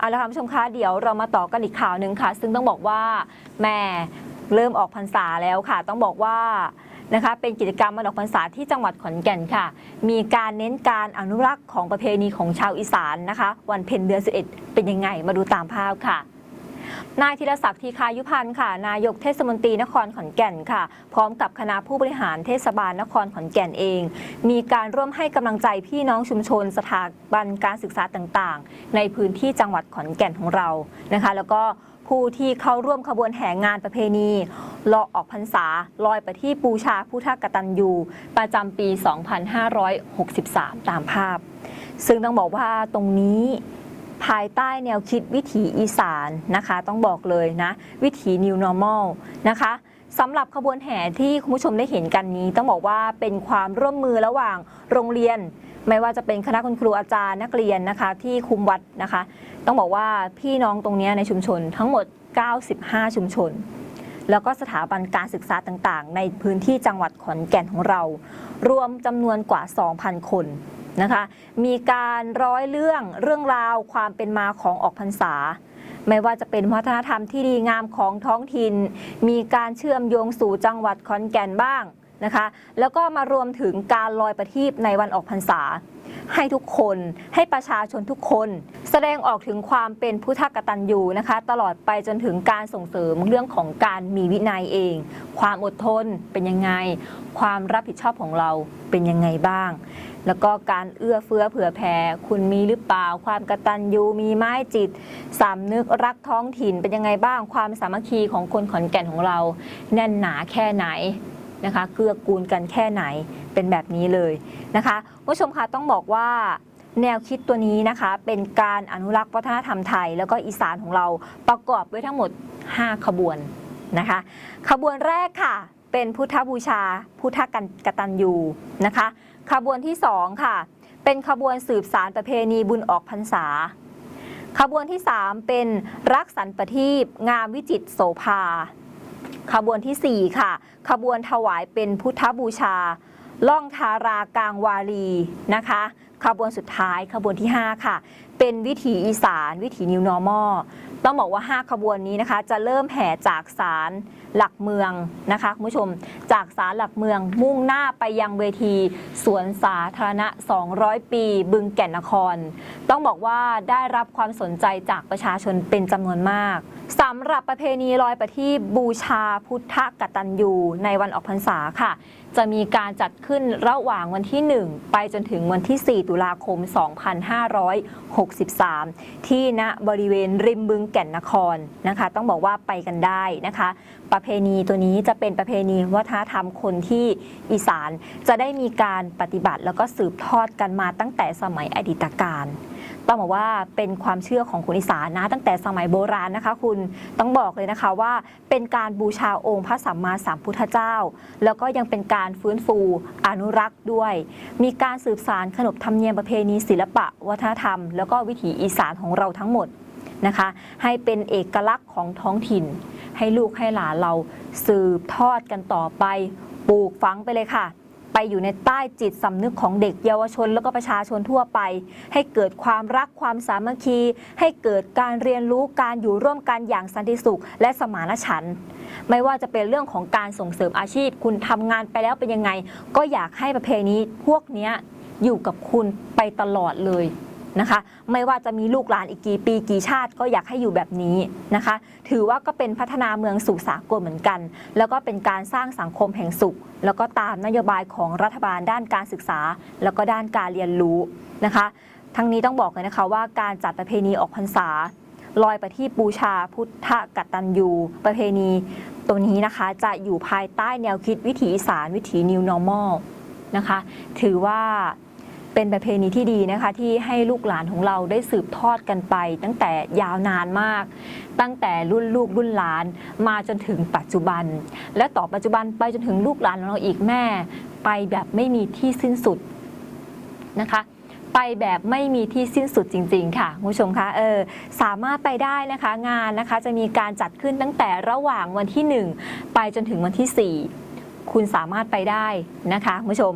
เอาละค่ะคุณผู้ชมคะเดี๋ยวเรามาต่อกันอีกข่าวหนึ่งค่ะ ซึ่งต้องบอกว่าแม่เริ่มออกพรรษาแล้วค่ะ ต้องบอกว่านะคะเป็นกิจกรรมวันออกพรรษาที่จังหวัดขอนแก่นค่ะ มีการเน้นการอนุรักษ์ของประเพณีของชาวอีสานนะคะ วันเพ็ญเดือน11 เป็นยังไงมาดูตามภาพค่ะ นายธีรศักดิ์ทีคายุพันธ์ค่ะ นายกเทศมนตรีนครขอนแก่นค่ะ พร้อมกับคณะผู้บริหารเทศบาลนครขอนแก่นเอง มีการร่วมให้กำลังใจพี่น้องชุมชนสถาบันการศึกษาต่างๆ ในพื้นที่จังหวัดขอนแก่นของเรานะคะ แล้วก็ผู้ที่เข้าร่วมขบวนแห่งานประเพณีลอออกพรรษาลอยประทีปูชาพุทธกตัญญูประจำปี 2563 ตามภาพ ซึ่งต้องบอกว่าตรงนี้ ภายใต้แนวคิดวิถีอีสานนะคะ ต้องบอกเลยนะ วิถี New Normal นะคะสำหรับขบวนแห่ที่คุณผู้ชมได้เห็นกันนี้ ต้องบอกว่าเป็นความร่วมมือระหว่างโรงเรียน ไม่ว่าจะเป็นคณะคุณครูอาจารย์นักเรียนนะคะ ที่คุมวัดนะคะ ต้องบอกว่าพี่น้องตรงนี้ในชุมชนทั้งหมด 95 ชุมชน แล้วก็สถาบันการศึกษาต่างๆ ในพื้นที่จังหวัดขอนแก่นของเรา รวมจำนวนกว่า 2,000 คนนะคะมีการร้อยเรื่องเรื่องราวความเป็นมาของออกพรรษา ไม่ว่าจะเป็นวัฒนธรรมที่ดีงามของท้องถิ่น มีการเชื่อมโยงสู่จังหวัดขอนแก่นบ้าง นะคะ แล้วก็มารวมถึงการลอยประทีปในวันออกพรรษา ให้ทุกคนให้ประชาชนทุกคน แสดงออกถึงความเป็นพุทธกตัญญูนะคะ ตลอดไปจนถึงการส่งเสริมเรื่องของการมีวินัยเอง ความอดทนเป็นยังไง ความรับผิดชอบของเราเป็นยังไงบ้าง แล้วก็การเอื้อเฟื้อเผื่อแผ่คุณมีหรือเปล่า ความกตัญญูมีไม้จิตสำนึกรักท้องถิ่นเป็นยังไงบ้าง ความสามัคคีของคนขอนแก่นของเรา แน่นหนาแค่ไหน นะคะเกื้อกูลกันแค่ไหนเป็นแบบนี้เลยนะคะผู้ชมคะต้องบอกว่าแนวคิดตัวนี้นะคะเป็นการอนุรักษ์วัฒนธรรมไทย แล้วก็อีสานของเราประกอบด้วยทั้งหมด 5 ขบวนนะคะ ขบวนแรกค่ะ เป็นพุทธบูชา พุทธกันกตัญญูนะคะ ขบวนที่ 2 ค่ะ เป็นขบวนสืบสารประเพณีบุญออกพรรษา ขบวนที่ 3 เป็นรักสันประทีปงามวิจิตโสภา ขบวนทีสี่ 4 ค่ะ ขบวนถวายเป็นพุทธบูชา ล่องทารากลางวารีนะคะ ขบวนสุดท้ายขบวนที่ 5 ค่ะ เป็นวิถีอีสาน วิถี New Normal ต้องบอกว่า 5 ขบวนนี้นะคะ จะเริ่มแห่จากศาลหลักเมืองนะคะคุณผู้ชมจากศาลหลักเมืองมุ่งหน้าไปยังเวที สวนสาธารณะ 200 ปี บึงแก่นนคร ต้องบอกว่าได้รับความสนใจจากประชาชนเป็นจำนวนมากสำหรับประเพณีลอยประทีปบูชาพุทธกตัญญูในวันออกพรรษาค่ะ จะมีการจัดขึ้นระหว่างวันที่ 1 ไปจนถึงวันที่ 4 ตุลาคม 2563 ที่ณบริเวณริมบึงแก่นนครนะคะ ต้องบอกว่าไปกันได้นะคะ ประเพณีตัวนี้จะเป็นประเพณีวัฒนธรรมคนที่อีสานจะได้มีการปฏิบัติแล้วก็สืบทอดกันมาตั้งแต่สมัยอดีตการ ต้องบอกว่าเป็นความเชื่อของคนอีสานนะ ตั้งแต่สมัยโบราณนะคะ คุณต้องบอกเลยนะคะว่าเป็นการบูชาองค์พระสัมมาสัมพุทธเจ้า แล้วก็ยังเป็นการฟื้นฟูอนุรักษ์ด้วย มีการสืบสารขนบธรรมเนียมประเพณีศิลปะ วัฒนธรรม แล้วก็วิถีอีสานของเราทั้งหมดนะคะ ให้เป็นเอกลักษณ์ของท้องถิ่น ให้ลูกให้หลานเราสืบทอดกันต่อไป ปลูกฝังไปเลยค่ะ ไปอยู่ในใต้จิตสำนึกของเด็กเยาวชน แล้วก็ประชาชนทั่วไป ให้เกิดความรักความสามัคคี ให้เกิดการเรียนรู้การอยู่ร่วมกันอย่างสันติสุข และสมานฉันท์ไม่ว่าจะเป็นเรื่องของการส่งเสริมอาชีพ คุณทำงานไปแล้วเป็นยังไง ก็อยากให้ประเพณีพวกนี้อยู่กับคุณไปตลอดเลย นะคะ ไม่ว่าจะมีลูกหลานอีกกี่ปีกี่ชาติก็อยากให้อยู่แบบนี้นะคะ ถือว่าก็เป็นพัฒนาเมืองสู่สากลเหมือนกัน แล้วก็เป็นการสร้างสังคมแห่งสุข แล้วก็ตามนโยบายของรัฐบาลด้านการศึกษา แล้วก็ด้านการเรียนรู้นะคะ ทั้งนี้ต้องบอกเลยนะคะว่าการจัดประเพณีออกพรรษาลอยประทีปบูชาพุทธกตัญญูประเพณี ตัวนี้นะคะจะอยู่ภายใต้แนวคิดวิถีอีสานวิถี New Normal นะคะ ถือว่า เป็นประเพณีที่ดีนะคะที่ให้ลูกหลานของเราได้สืบทอดกันไป ตั้งแต่ยาวนานมาก ตั้งแต่รุ่นลูกรุ่นหลานมาจนถึงปัจจุบัน และต่อปัจจุบันไปจนถึงลูกหลานของเราอีกแม่ ไปแบบไม่มีที่สิ้นสุดนะคะไปแบบไม่มีที่สิ้นสุดจริง ๆ ค่ะคุณผู้ชมคะเออสามารถไปได้นะคะงานนะคะจะมีการจัดขึ้นตั้งแต่ระหว่างวันที่ 1 ไปจนถึงวันที่ 4 คุณสามารถไปได้นะคะคุณผู้ชม